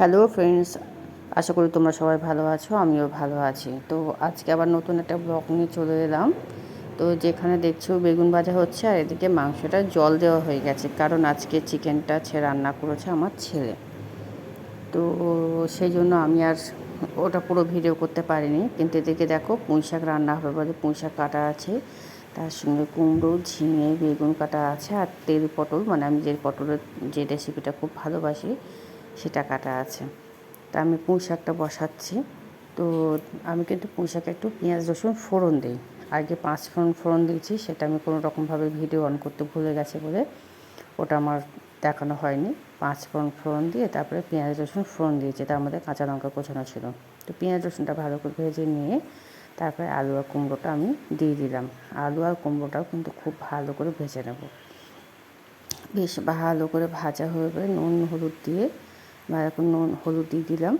Hello friends আশা করি তোমরা সবাই ভালো আছো, আমিও ভালো আছি। তো আজকে আবার নতুন একটা ব্লগ নিয়ে চলে এলাম। তো যেখানে দেখছ বেগুন ভাজা হচ্ছে আর এদিকে মাংসটা জল দেওয়া হয়ে গেছে, কারণ আজকে চিকেনটা ছে রান্না করেছে আমার ছেলে। তো সেই জন্য আমি আর ওটা পুরো ভিডিও করতে পারিনি। কিন্তু এদিকে দেখো পুঁই শাক রান্না হবে বলে পুঁই শাক কাটা আছে। তার সঙ্গে কুমড়ো, ঝিঙে, বেগুন কাটা আছে আর তেল পটল মানে আমি যে পটলের যে রেসিপিটা খুব ভালোবাসি সেটা কাটা আছে। তা আমি পুঁই শাকটা বসাচ্ছি। তো আমি কিন্তু পুঁই শাকে একটু পেঁয়াজ, রসুন ফোড়ন দিই। আগে পাঁচ ফোড়ন ফোড়ন দিয়েছি, সেটা আমি কোনো রকমভাবে ভিডিও অন করতে ভুলে গেছে বলে ওটা আমার দেখানো হয়নি। পাঁচ ফোড়ন ফোড়ন দিয়ে তারপরে পেঁয়াজ, রসুন ফোড়ন দিয়েছি। তার মধ্যে কাঁচা লঙ্কা কোচানো ছিল। তো পেঁয়াজ, রসুনটা ভালো করে ভেজে নিয়ে তারপরে আলু আর কুমড়োটা আমি দিয়ে দিলাম। আলু আর কুমড়োটাও কিন্তু খুব ভালো করে ভেজে নেব। বেশ ভালো করে ভাজা হয়ে নুন, হলুদ দিয়ে এখন নুন, হলুদ দিয়ে দিলাম।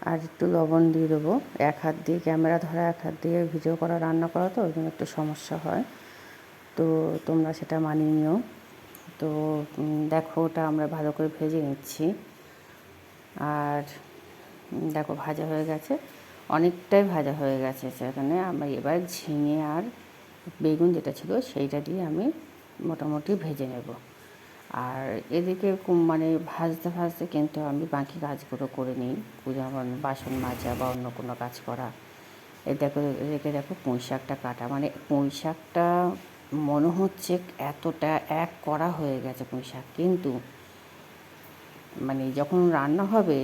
আর একটু লবণ দিয়ে দেবো। এক হাত দিয়ে ক্যামেরা ধরা, এক হাত দিয়ে ভিডিও করা, রান্না করা তো, ওই জন্য একটু সমস্যা হয়। তো তোমরা সেটা মানিয়ে নিও। তো দেখো ওটা আমরা ভালো করে ভেজে নিচ্ছি। আর দেখো ভাজা হয়ে গেছে। অনেকটাই ভাজা হয়ে গেছে সেখানে। আমি এবার ঝিঙে আর বেগুন যেটা ছিল, সেইটা দিয়ে আমি মোটামুটি ভেজে নেব। আর এদিকে মানে ভাজতে ভাজতে কিন্তু আমি বাকি কাজগুলো করে নিই। যেমন বাসন মাজা বা অন্য কোনো কাজ করা। এ দেখো, এদিকে দেখো পুঁই শাকটা কাটা। মানে পুঁই শাকটা মনে হচ্ছে এতটা এক করা হয়ে গেছে পুঁই শাক। কিন্তু মানে যখন রান্না হবে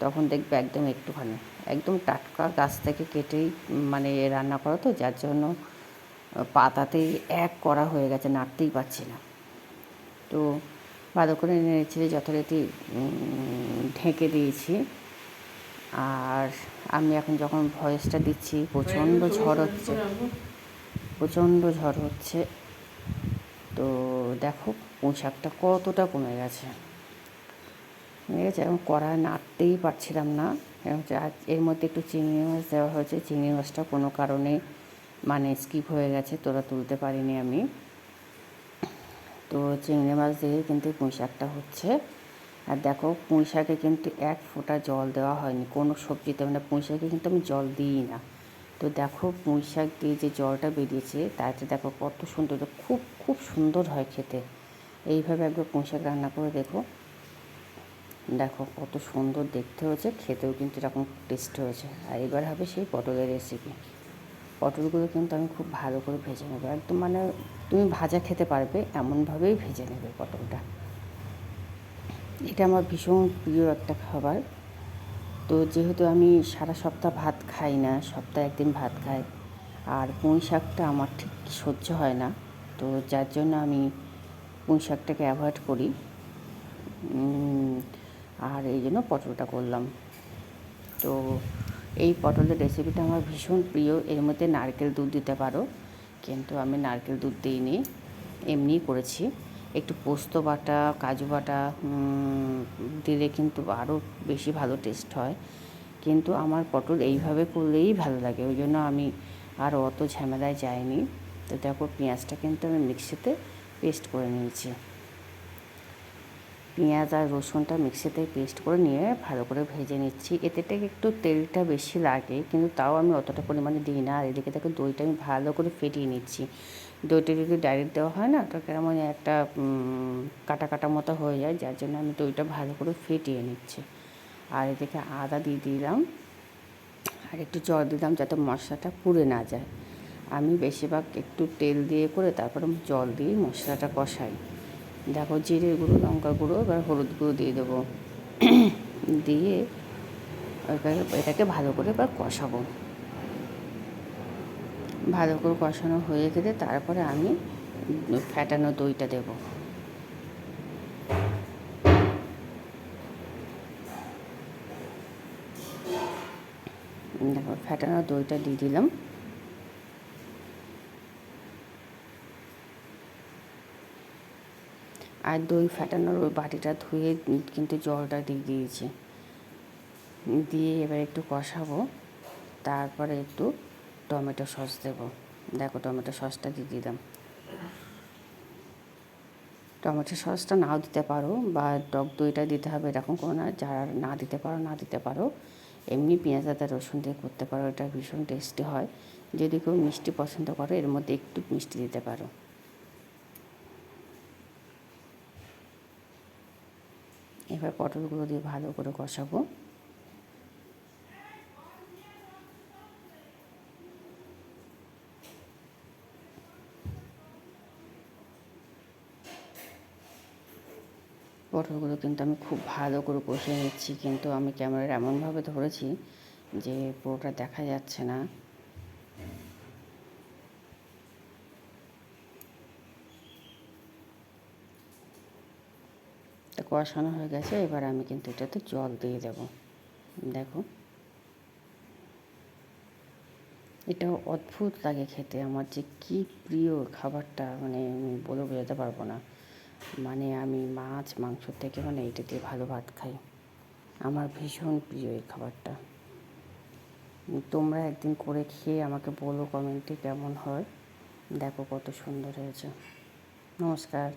তখন দেখবে একদম একটুখানি, একদম টাটকা গাছ থেকে কেটেই মানে রান্না করা তো, যার জন্য পাতাতেই এক করা হয়ে গেছে, নাড়তেই পারছি না। তো ভালো করে নেড়েছিলে যথারীতি ঢেকে দিয়েছি। আর আমি এখন যখন ভয়েসটা দিচ্ছি প্রচণ্ড ঝড় হচ্ছে। প্রচণ্ড ঝড় হচ্ছে। তো দেখো পোশাকটা কতটা কমে গেছে। ঠিক আছে এখন কড়ায় নাড়তেই পারছিলাম না। এর মধ্যে একটু চিংড়ি মাছ দেওয়া হয়েছে। চিংড়ি মাছটা কোনো কারণে মানে স্কিপ হয়ে গেছে তোরা তুলতে পারিনি আমি। তো চিংড়ি মাছ দিয়ে কিন্তু পুঁই শাকটা হচ্ছে। আর দেখো, পুঁই শাকে কিন্তু এক ফোঁটা জল দেওয়া হয়নি। কোনো সবজিতে মানে পুঁই শাকে কিন্তু আমি জল দিই না। তো দেখো, পুঁই শাক দিয়ে যে জলটা বেরিয়েছে, তাতে দেখো কত সুন্দর, খুব খুব সুন্দর হয় খেতে। এইভাবে একবার পুঁই শাক রান্না করে দেখো। দেখো কত সুন্দর দেখতে হয়েছে, খেতেও কিন্তু এরকম টেস্ট হয়েছে। আর এবার হবে সেই পটলের রেসিপি পটলগুলো কিন্তু আমি খুব ভালো করে ভেজে নেব। একদম মানে তুমি ভাজা খেতে পারবে, এমনভাবেই ভেজে নেবে পটলটা। এটা আমার ভীষণ প্রিয় একটা খাবার। তো যেহেতু আমি সারা সপ্তাহ ভাত খাই না, সপ্তাহে একদিন ভাত খাই, আর পুঁই শাকটা আমার ঠিক সহ্য হয় না, তো যার জন্য আমি পুঁই শাকটাকে অ্যাভয়েড করি। আর এই জন্য পটলটা করলাম। তো এই পটলের রেসিপিটা আমার ভীষণ প্রিয়। এর মধ্যে নারকেল দুধ দিতে পারো, কিন্তু আমি নারকেল দুধ দিইনি, এমনিই করেছি। একটু পোস্ত বাটা, কাজু বাটা দিলে কিন্তু আরও বেশি ভালো টেস্ট হয়। কিন্তু আমার পটল এইভাবে করলেই ভালো লাগে, ওই জন্য আমি আর অত ঝামেলায় যাইনি। তো দেখো, পেঁয়াজটা কিন্তু আমি মিক্সিতে পেস্ট করে নিয়েছি। পেঁয়াজ আর রসুনটা মিক্সিতে পেস্ট করে নিয়ে ভালো করে ভেজে নিচ্ছি। এতে একটু তেলটা বেশি লাগে, কিন্তু তাও আমি অতটা পরিমাণে দিই না। আর এদিকে দেখো দইটা আমি ভালো করে ফেটিয়ে নিচ্ছি। দইটা যদি ডাইরেক্ট দেওয়া হয় না? তো কেমন একটা কাটা কাটা মতো হয়ে যায়, যার জন্য আমি দইটা ভালো করে ফেটিয়ে নিচ্ছি। আর এদিকে আদা দিয়ে দিলাম। আর একটু জল দিলাম যাতে মশলাটা পুড়ে না যায়। আমি বেশিরভাগ একটু তেল দিয়ে করে তারপরে জল দিয়ে মশলাটা কষাই। দেখো জিরে গুঁড়ো, লঙ্কা গুঁড়ো, এবার হলুদ গুঁড়ো দিয়ে দেবো। দিয়ে এটাকে ভালো করে এবার কষাবো। ভালো করে কষানো হয়ে গেলে তারপরে আমি ফ্যাটানো দইটা দেবো। দেখো ফ্যাটানো দইটা দিয়ে দিলাম। আর দই ফাটানোর ওই বাটিটা ধুয়ে কিন্তু জলটা দিয়ে দিয়েছি। দিয়ে এবার একটু কষাবো, তারপরে একটু টমেটো সস দেবো। দেখো টমেটো সসটা দিয়ে দিলাম। টমেটো সসটা নাও দিতে পারো বা টক দইটা দিতে হবে এরকম কোনো না, যারা না দিতে পারো, না দিতে পারো, এমনি পেঁয়াজ আদা রসুন দিয়ে করতে পারো, এটা ভীষণ টেস্টি হয়। যদি কেউ মিষ্টি পছন্দ করো, এর মধ্যে একটু মিষ্টি দিতে পারো। এবার পটলগুলো দিয়ে ভালো করে কষাবো। পটলগুলো কিন্তু আমি খুব ভালো করে কষে নিচ্ছি, কিন্তু আমি ক্যামেরার এমনভাবে ধরেছি যে পুরোটা দেখা যাচ্ছে না। কষানো হয়ে গেছে, এবার আমি কিন্তু এটাতে জল দিয়ে দেব। দেখো। এটা অদ্ভুত লাগে খেতে, আমার যে কী প্রিয় খাবারটা মানে আমি বলে বোঝাতে পারব না। মানে আমি মাছ, মাংস থেকে মানে এটা দিয়ে ভালো ভাত খাই। আমার ভীষণ প্রিয় এই খাবারটা। তোমরা একদিন করে খেয়ে আমাকে বলো কমেন্টে কেমন হয়। দেখো কত সুন্দর হয়েছে। নমস্কার।